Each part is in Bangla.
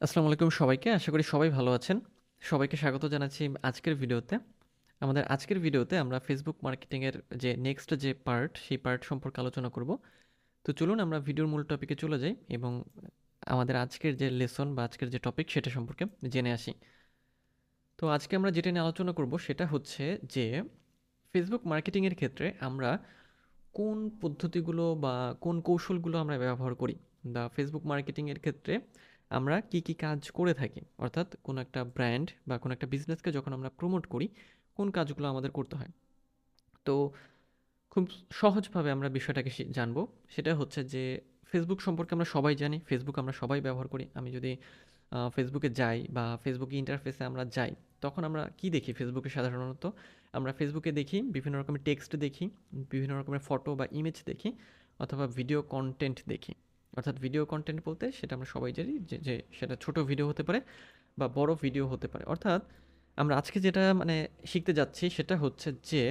আসসালামু আলাইকুম সবাইকে। আশা করি সবাই ভালো আছেন। সবাইকে স্বাগত জানাচ্ছি আজকের ভিডিওতে। আমাদের আজকের ভিডিওতে আমরা ফেসবুক মার্কেটিংয়ের যে নেক্সট যে পার্ট, সেই পার্ট সম্পর্কে আলোচনা করব। তো চলুন আমরা ভিডিওর মূল টপিকে চলে যাই এবং আমাদের আজকের যে লেসন বা আজকের যে টপিক সেটা সম্পর্কে জেনে আসি। তো আজকে আমরা যেটা নিয়ে আলোচনা করব সেটা হচ্ছে যে ফেসবুক মার্কেটিংয়ের ক্ষেত্রে আমরা কোন পদ্ধতিগুলো বা কোন কৌশলগুলো আমরা ব্যবহার করি বা ফেসবুক মার্কেটিংয়ের ক্ষেত্রে আমরা কি কি কাজ করে থাকি? অর্থাৎ কোনো একটা ব্র্যান্ড বা কোনো একটা বিজনেসকে যখন আমরা প্রমোট করি, কোন কাজগুলো আমাদের করতে হয়? তো খুব সহজভাবে আমরা বিষয়টাকে জানব। সেটা হচ্ছে যে ফেসবুক সম্পর্কে আমরা সবাই জানি ফেসবুক আমরা সবাই ব্যবহার করি। আমি যদি ফেসবুকে যাই বা ফেসবুক ইন্টারফেসে আমরা যাই, তখন আমরা কি দেখি ফেসবুকে সাধারণত? আমরা ফেসবুকে দেখি, বিভিন্ন রকমের টেক্সট দেখি, বিভিন্ন রকমের ফটো বা ইমেজ দেখি, অথবা ভিডিও কন্টেন্ট দেখি। অর্থাৎ ভিডিও কন্টেন্ট বলতে সেটা আমরা সবাই জানি যে যে সেটা ছোট ভিডিও হতে পারে বা বড় ভিডিও হতে পারে। অর্থাৎ আমরা আজকে যেটা মানে শিখতে যাচ্ছি সেটা হচ্ছে যে,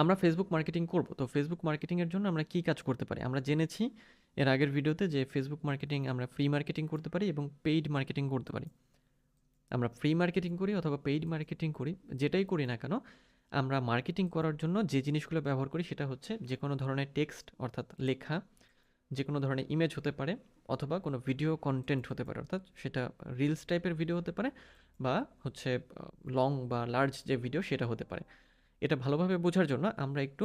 আমরা ফেসবুক মার্কেটিং করব। তো ফেসবুক মার্কেটিংয়ের জন্য আমরা কী কাজ করতে পারি? আমরা জেনেছি এর আগের ভিডিওতে যে ফেসবুক মার্কেটিং আমরা ফ্রি মার্কেটিং করতে পারি এবং পেইড মার্কেটিং করতে পারি। আমরা ফ্রি মার্কেটিং করি অথবা পেইড মার্কেটিং করি, যেটাই করি না কেন, আমরা মার্কেটিং করার জন্য যে জিনিসগুলো ব্যবহার করি সেটা হচ্ছে যে কোনো ধরনের টেক্সট অর্থাৎ লেখা যে কোনো ধরনের ইমেজ হতে পারে অথবা কোনো ভিডিও কন্টেন্ট হতে পারে, অর্থাৎ সেটা রিলস টাইপের ভিডিও হতে পারে বা হচ্ছে লং বা লার্জ যে ভিডিও সেটা হতে পারে। এটা ভালোভাবে বোঝার জন্য আমরা একটু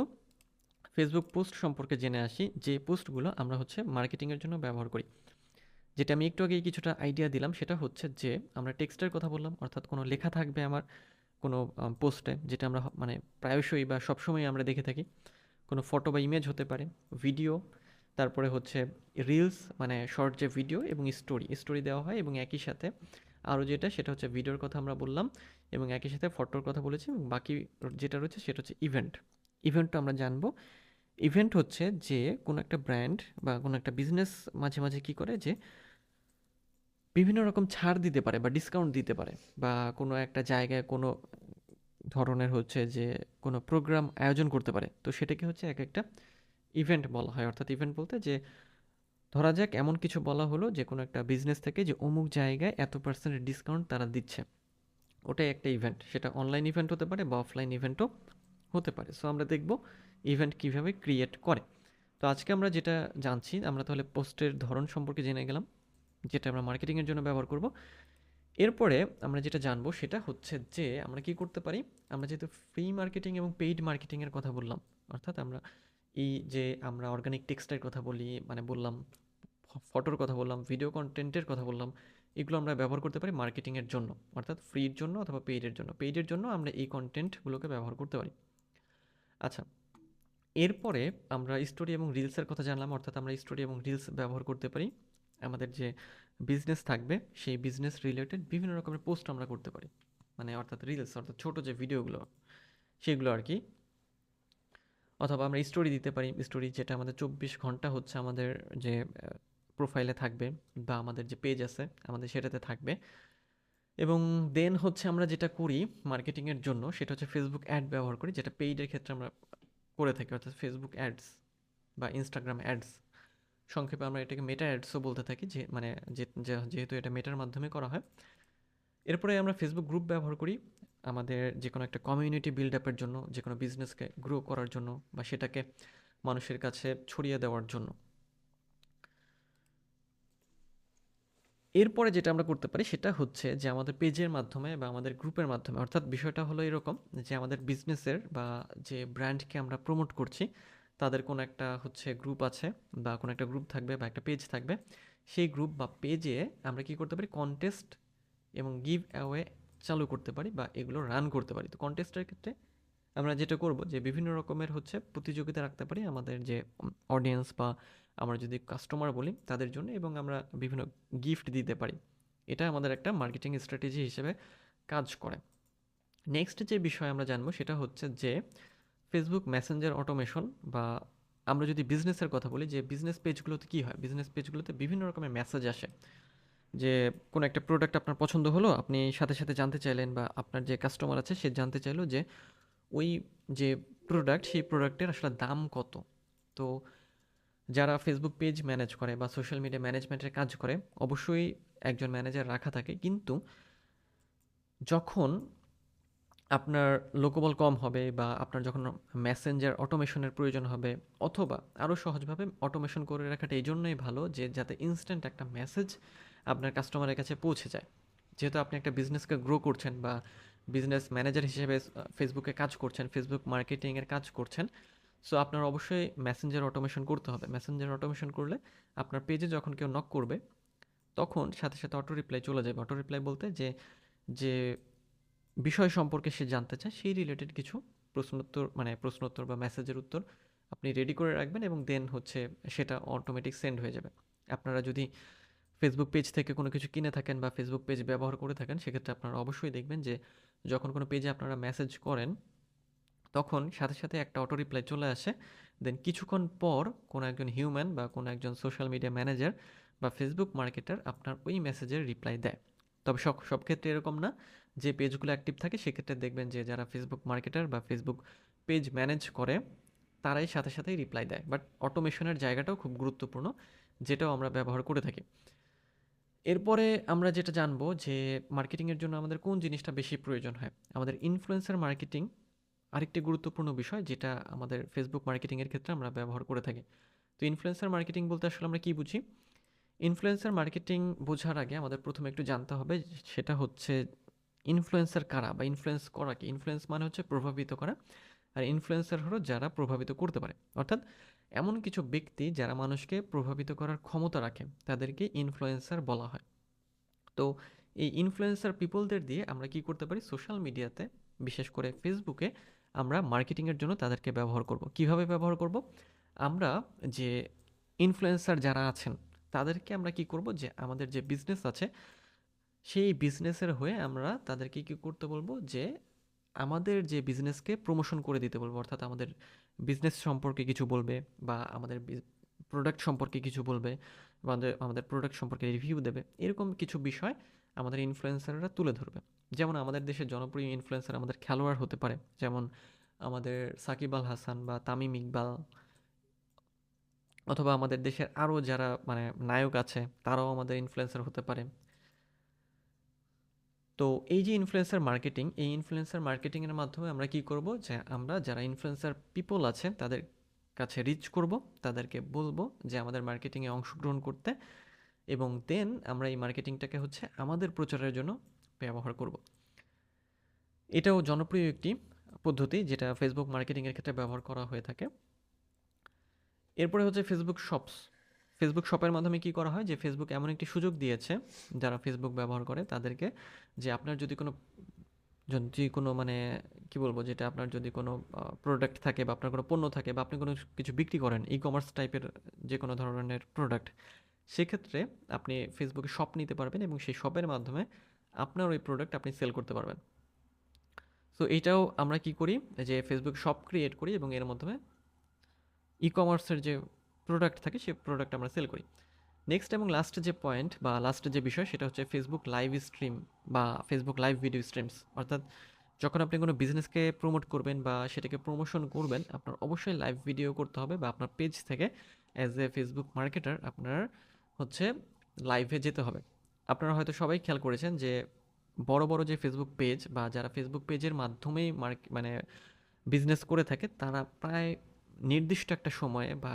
ফেসবুক পোস্ট সম্পর্কে জেনে আসি, যে পোস্টগুলো আমরা হচ্ছে মার্কেটিংয়ের জন্য ব্যবহার করি। যেটা আমি একটু আগেই কিছুটা আইডিয়া দিলাম, সেটা হচ্ছে যে আমরা টেক্সটের কথা বললাম, অর্থাৎ কোনো লেখা থাকবে আমার কোনো পোস্টে যেটা আমরা মানে প্রায়শই বা সবসময় আমরা দেখে থাকি। কোনো ফটো বা ইমেজ হতে পারে ভিডিও তারপরে হচ্ছে রিলস মানে শর্ট যে ভিডিও এবং স্টোরি স্টোরি দেওয়া হয় এবং একই সাথে আরও যেটা, সেটা হচ্ছে ভিডিওর কথা আমরা বললাম এবং একই সাথে ফটোর কথা বলেছি এবং বাকি যেটা রয়েছে সেটা হচ্ছে ইভেন্ট ইভেন্টটা আমরা জানব। ইভেন্ট হচ্ছে যে কোনো একটা ব্র্যান্ড বা কোনো একটা বিজনেস মাঝে মাঝে কী করে যে বিভিন্ন রকম ছাড় দিতে পারে বা ডিসকাউন্ট দিতে পারে বা কোনো একটা জায়গায় কোনো ধরনের হচ্ছে যে কোনো প্রোগ্রাম আয়োজন করতে পারে। তো সেটাকে হচ্ছে এক একটা ইভেন্ট বলা হয়। অর্থাৎ ইভেন্ট বলতে যে, ধরা যাক এমন কিছু বলা হলো যে, কোনো একটা বিজনেস থেকে যে, অমুক জায়গায় এত পার্সেন্টের ডিসকাউন্ট তারা দিচ্ছে। ওটাই একটা ইভেন্ট সেটা অনলাইন ইভেন্ট হতে পারে বা অফলাইন ইভেন্টও হতে পারে। সো আমরা দেখব ইভেন্ট কীভাবে ক্রিয়েট করে। তো আজকে আমরা যেটা জানছি, আমরা তাহলে পোস্টের ধরন সম্পর্কে জেনে গেলাম, যেটা আমরা মার্কেটিংয়ের জন্য ব্যবহার করব। এরপরে আমরা যেটা জানব সেটা হচ্ছে যে, আমরা কি করতে পারি? আমরা যেহেতু ফ্রি মার্কেটিং এবং পেইড মার্কেটিংয়ের কথা বললাম, অর্থাৎ আমরা এই যে আমরা অর্গানিক টেক্সটের কথা বলি মানে বললাম ফটোর কথা বললাম ভিডিও কন্টেন্টের কথা বললাম, এগুলো আমরা ব্যবহার করতে পারি মার্কেটিংয়ের জন্য, অর্থাৎ ফ্রির জন্য অথবা পেইডের জন্য। পেইডের জন্য আমরা এই কন্টেন্টগুলোকে ব্যবহার করতে পারি। আচ্ছা এরপরে আমরা স্টোরি এবং রিলসের কথা জানলাম, অর্থাৎ আমরা স্টোরি এবং রিলস ব্যবহার করতে পারি। আমাদের যে বিজনেস থাকবে, সেই বিজনেস রিলেটেড বিভিন্ন রকমের পোস্ট আমরা করতে পারি। মানে অর্থাৎ রিলস অর্থাৎ ছোটো যে ভিডিওগুলো সেগুলো আর কি। অথবা আমরা স্টোরি দিতে পারি স্টোরি যেটা আমাদের চব্বিশ ঘণ্টা হচ্ছে আমাদের যে প্রোফাইলে থাকবে বা আমাদের যে পেজ আছে, আমাদের সেটাতে থাকবে। এবং দেন হচ্ছে আমরা যেটা করি মার্কেটিংয়ের জন্য, সেটা হচ্ছে ফেসবুক অ্যাড ব্যবহার করি, যেটা পেইডের ক্ষেত্রে আমরা করে থাকি, অর্থাৎ ফেসবুক অ্যাডস বা ইনস্টাগ্রাম অ্যাডস সংক্ষেপে আমরা এটাকে মেটা অ্যাডসও বলতে থাকি, যে মানে যেহেতু এটা মেটার মাধ্যমে করা হয়। এরপরে আমরা ফেসবুক গ্রুপ ব্যবহার করি, আমাদের যে কোনো একটা কমিউনিটি বিল্ড আপের জন্য যে কোনো বিজনেসকে গ্রো করার জন্য বা সেটাকে মানুষের কাছে ছড়িয়ে দেওয়ার জন্য। এরপরে যেটা আমরা করতে পারি সেটা হচ্ছে যে আমাদের পেজের মাধ্যমে বা আমাদের গ্রুপের মাধ্যমে, অর্থাৎ বিষয়টা হলো এরকম যে আমাদের বিজনেসের বা যে ব্র্যান্ডকে আমরা প্রমোট করছি, তাদের কোনো একটা হচ্ছে গ্রুপ আছে বা কোনো একটা গ্রুপ থাকবে বা একটা পেজ থাকবে। সেই গ্রুপ বা পেজে আমরা কি করতে পারি? কন্টেস্ট এবং গিভ অ্যাওয়ে চালু করতে পারি বা এগুলো রান করতে পারি। তো কন্টেস্টের ক্ষেত্রে আমরা যেটা করব যে বিভিন্ন রকমের হচ্ছে প্রতিযোগিতা রাখতে পারি আমাদের যে অডিয়েন্স বা আমরা যদি কাস্টমার বলি তাদের জন্য এবং আমরা বিভিন্ন গিফট দিতে পারি। এটা আমাদের একটা মার্কেটিং স্ট্র্যাটেজি হিসেবে কাজ করে। নেক্সট যে বিষয় আমরা জানব সেটা হচ্ছে যে ফেসবুক মেসেঞ্জার অটোমেশন বা আমরা যদি বিজনেসের কথা বলি যে বিজনেস পেজগুলোতে কী হয়? বিজনেস পেজগুলোতে বিভিন্ন রকমের মেসেজ আসে। যে কোনো একটা প্রোডাক্ট আপনার পছন্দ হলো, আপনি সাথে সাথে জানতে চাইলেন বা আপনার যে কাস্টমার আছে, সে জানতে চাইলো যে ওই যে প্রোডাক্ট সেই প্রোডাক্টের আসলে দাম কত। তো যারা ফেসবুক পেজ ম্যানেজ করে বা সোশ্যাল মিডিয়া ম্যানেজমেন্টের কাজ করে, অবশ্যই একজন ম্যানেজার রাখা থাকে। কিন্তু যখন আপনার লোকবল কম হবে বা আপনার যখন মেসেঞ্জার অটোমেশনের প্রয়োজন হবে, অথবা আরও সহজভাবে অটোমেশন করে রাখাটা এই জন্যই ভালো যে যাতে ইনস্ট্যান্ট একটা মেসেজ আপনার কাস্টমারের কাছে পৌঁছে যায়। যেহেতু আপনি একটা বিজনেসকে গ্রো করছেন বা বিজনেস ম্যানেজার হিসেবে ফেসবুকে কাজ করছেন ফেসবুক মার্কেটিংয়ের কাজ করছেন সো আপনার অবশ্যই মেসেঞ্জার অটোমেশন করতে হবে। মেসেঞ্জার অটোমেশন করলে আপনার পেজে যখন কেউ নক করবে, তখন সাথে সাথে অটো রিপ্লাই চলে যাবে। অটো রিপ্লাই বলতে যে যে বিষয় সম্পর্কে সে জানতে চায়, সেই রিলেটেড কিছু প্রশ্নোত্তর মানে প্রশ্নোত্তর বা মেসেজের উত্তর আপনি রেডি করে রাখবেন এবং দেন হচ্ছে সেটা অটোমেটিক সেন্ড হয়ে যাবে। আপনারা যদি ফেসবুক পেজ থেকে কোনো কিছু কিনে থাকেন বা ফেসবুক পেজ ব্যবহার করে থাকেন, সেক্ষেত্রে আপনারা অবশ্যই দেখবেন যে যখন কোনো পেজে আপনারা মেসেজ করেন, তখন সাথে সাথে একটা অটো রিপ্লাই চলে আসে। দেন কিছুক্ষণ পর কোনো একজন হিউম্যান বা কোনো একজন সোশ্যাল মিডিয়া ম্যানেজার বা ফেসবুক মার্কেটার আপনার ওই মেসেজের রিপ্লাই দেয়। তবে সব সব ক্ষেত্রে এরকম না, যে পেজগুলো অ্যাক্টিভ থাকে, সেক্ষেত্রে দেখবেন যে যারা ফেসবুক মার্কেটার বা ফেসবুক পেজ ম্যানেজ করে, তারাই সাথে সাথেই রিপ্লাই দেয়। বাট অটোমেশনের জায়গাটাও খুব গুরুত্বপূর্ণ, যেটাও আমরা ব্যবহার করে থাকি। এরপরে আমরা যেটা জানব যে মার্কেটিংয়ের জন্য আমাদের কোন জিনিসটা বেশি প্রয়োজন হয়? আমাদের ইনফ্লুয়েন্সার মার্কেটিং আরেকটি গুরুত্বপূর্ণ বিষয় যেটা আমাদের ফেসবুক মার্কেটিংয়ের ক্ষেত্রে আমরা ব্যবহার করে থাকি। তো ইনফ্লুয়েন্সার মার্কেটিং বলতে আসলে আমরা কী বুঝি? ইনফ্লুয়েন্সার মার্কেটিং বোঝার আগে আমাদের প্রথমে একটু জানতে হবে সেটা হচ্ছে ইনফ্লুয়েন্সার কারা বা ইনফ্লুয়েন্স করা কি? ইনফ্লুয়েন্স মানে হচ্ছে প্রভাবিত করা। আর ইনফ্লুয়েন্সার হলো যারা প্রভাবিত করতে পারে। অর্থাৎ এমন কিছু ব্যক্তি যারা মানুষকে প্রভাবিত করার ক্ষমতা রাখে, তাদেরকে ইনফ্লুয়েন্সার বলা হয়। তো এই ইনফ্লুয়েন্সার পিপলদের দিয়ে আমরা কি করতে পারি? সোশ্যাল মিডিয়াতে বিশেষ করে ফেসবুকে আমরা মার্কেটিংয়ের জন্য তাদেরকে ব্যবহার করব। কীভাবে ব্যবহার করব? আমরা যে ইনফ্লুয়েন্সার যারা আছেন, তাদেরকে আমরা কি করব? যে আমাদের যে বিজনেস আছে, সেই বিজনেসের হয়ে আমরা তাদেরকে কি করতে বলব? যে আমাদের যে বিজনেসকে প্রমোশন করে দিতে বলব, অর্থাৎ আমাদের বিজনেস সম্পর্কে কিছু বলবে বা আমাদের প্রোডাক্ট সম্পর্কে কিছু বলবে আমাদের আমাদের প্রোডাক্ট সম্পর্কে রিভিউ দেবে, এরকম কিছু বিষয় আমাদের ইনফ্লুয়েন্সাররা তুলে ধরবে। যেমন আমাদের দেশের জনপ্রিয় ইনফ্লুয়েন্সার আমাদের খেলোয়াড় হতে পারে, যেমন আমাদের সাকিব আল হাসান বা তামিম ইকবাল, অথবা আমাদের দেশের আরও যারা মানে নায়ক আছে, তারাও আমাদের ইনফ্লুয়েন্সার হতে পারে। তো এই যে ইনফ্লুয়েন্সার মার্কেটিং এই ইনফ্লুয়েন্সার মার্কেটিংয়ের মাধ্যমে আমরা কি করব? যে আমরা যারা ইনফ্লুয়েন্সার পিপল আছে, তাদের কাছে রিচ করব, তাদেরকে বলব যে আমাদের মার্কেটিংয়ে অংশগ্রহণ করতে এবং দেন আমরা এই মার্কেটিংটাকে হচ্ছে আমাদের প্রচারের জন্য ব্যবহার করব। এটাও জনপ্রিয় একটি পদ্ধতি যেটা ফেসবুক মার্কেটিংয়ের ক্ষেত্রে ব্যবহার করা হয়ে থাকে। এরপরে হচ্ছে ফেসবুক শপস ফেসবুক শপের মাধ্যমে কি করা হয়? যে ফেসবুক এমন একটি সুযোগ দিয়েছে, যারা ফেসবুক ব্যবহার করে তাদেরকে, যে আপনার যদি কোনো যদি কোনো মানে কি বলব, যেটা আপনার যদি কোনো প্রোডাক্ট থাকে বা আপনার কোনো পণ্য থাকে বা আপনি কোনো কিছু বিক্রি করেন ই কমার্স টাইপের যে কোনো ধরনের প্রোডাক্ট সেক্ষেত্রে আপনি ফেসবুকে শপ নিতে পারবেন এবং সেই শপের মাধ্যমে আপনার ওই প্রোডাক্ট আপনি সেল করতে পারবেন। সো এইটাও আমরা কি করি? যে ফেসবুক শপ ক্রিয়েট করি এবং এর মাধ্যমে ই কমার্সের যে প্রোডাক্ট থাকে সেই প্রোডাক্ট আমরা সেল করি। নেক্সট এবং লাস্ট যে পয়েন্ট বা লাস্ট যে বিষয়, সেটা হচ্ছে ফেসবুক লাইভ স্ট্রিম বা ফেসবুক লাইভ ভিডিও স্ট্রিমস অর্থাৎ যখন আপনি কোনো বিজনেসকে প্রমোট করবেন বা সেটাকে প্রমোশন করবেন, আপনার অবশ্যই লাইভ ভিডিও করতে হবে বা আপনার পেজ থেকে অ্যাজ এ ফেসবুক মার্কেটার আপনার হচ্ছে লাইভে যেতে হবে। আপনারা হয়তো সবাই খেয়াল করেছেন যে বড় বড় যে ফেসবুক পেজ বা যারা ফেসবুক পেজের মাধ্যমেই মার্ক মানে বিজনেস করে থাকে, তারা প্রায় নির্দিষ্ট একটা সময়ে বা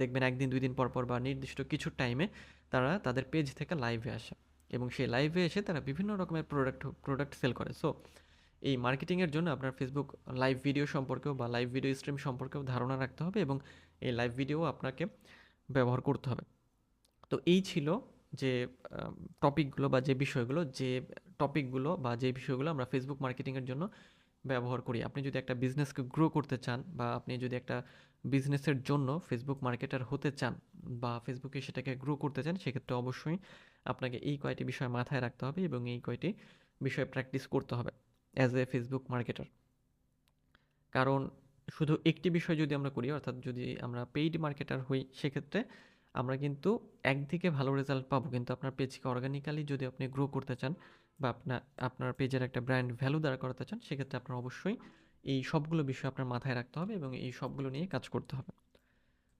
দেখবেন একদিন, দুই দিন পর পর বা নির্দিষ্ট কিছু টাইমে তারা তাদের পেজ থেকে লাইভে আসে এবং সেই লাইভে এসে তারা বিভিন্ন রকমের প্রোডাক্ট প্রোডাক্ট সেল করে। সো এই মার্কেটিংয়ের জন্য আপনার ফেসবুক লাইভ ভিডিও সম্পর্কেও বা লাইভ ভিডিও স্ট্রিম সম্পর্কেও ধারণা রাখতে হবে এবং এই লাইভ ভিডিও আপনাকে ব্যবহার করতে হবে। তো এই ছিল যে টপিকগুলো বা যে বিষয়গুলো, যে টপিকগুলো বা যে বিষয়গুলো আমরা ফেসবুক মার্কেটিংয়ের জন্য ব্যবহার করি। আপনি যদি একটা বিজনেসকে গ্রো করতে চান বা আপনি যদি একটা বিজনেসের জন্য ফেসবুক মার্কেটার হতে চান বা ফেসবুকে সেটাকে গ্রো করতে চান, সেক্ষেত্রে অবশ্যই আপনাকে এই কয়টি বিষয় মাথায় রাখতে হবে এবং এই কয়টি বিষয় প্র্যাকটিস করতে হবে অ্যাজ এ ফেসবুক মার্কেটার কারণ শুধু একটি বিষয় যদি আমরা করি, অর্থাৎ যদি আমরা পেইড মার্কেটার হই, সেক্ষেত্রে আমরা কিন্তু একদিকে ভালো রেজাল্ট পাবো। কিন্তু আপনার পেজকে অর্গানিক্যালি যদি আপনি গ্রো করতে চান বা আপনার আপনার পেজের একটা ব্র্যান্ড ভ্যালু দাঁড় করাতে চান, সেক্ষেত্রে আপনার অবশ্যই এই সবগুলো বিষয় আপনার মাথায় রাখতে হবে এবং এই সবগুলো নিয়ে কাজ করতে হবে।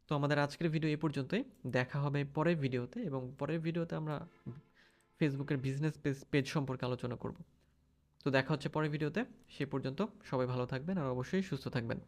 তো আমাদের আজকের ভিডিও এ পর্যন্তই। দেখা হবে পরের ভিডিওতে এবং পরের ভিডিওতে আমরা ফেসবুকের বিজনেস পেজ পেজ সম্পর্কে আলোচনা করব। তো দেখা হচ্ছে পরের ভিডিওতে সে পর্যন্ত সবাই ভালো থাকবেন আর অবশ্যই সুস্থ থাকবেন।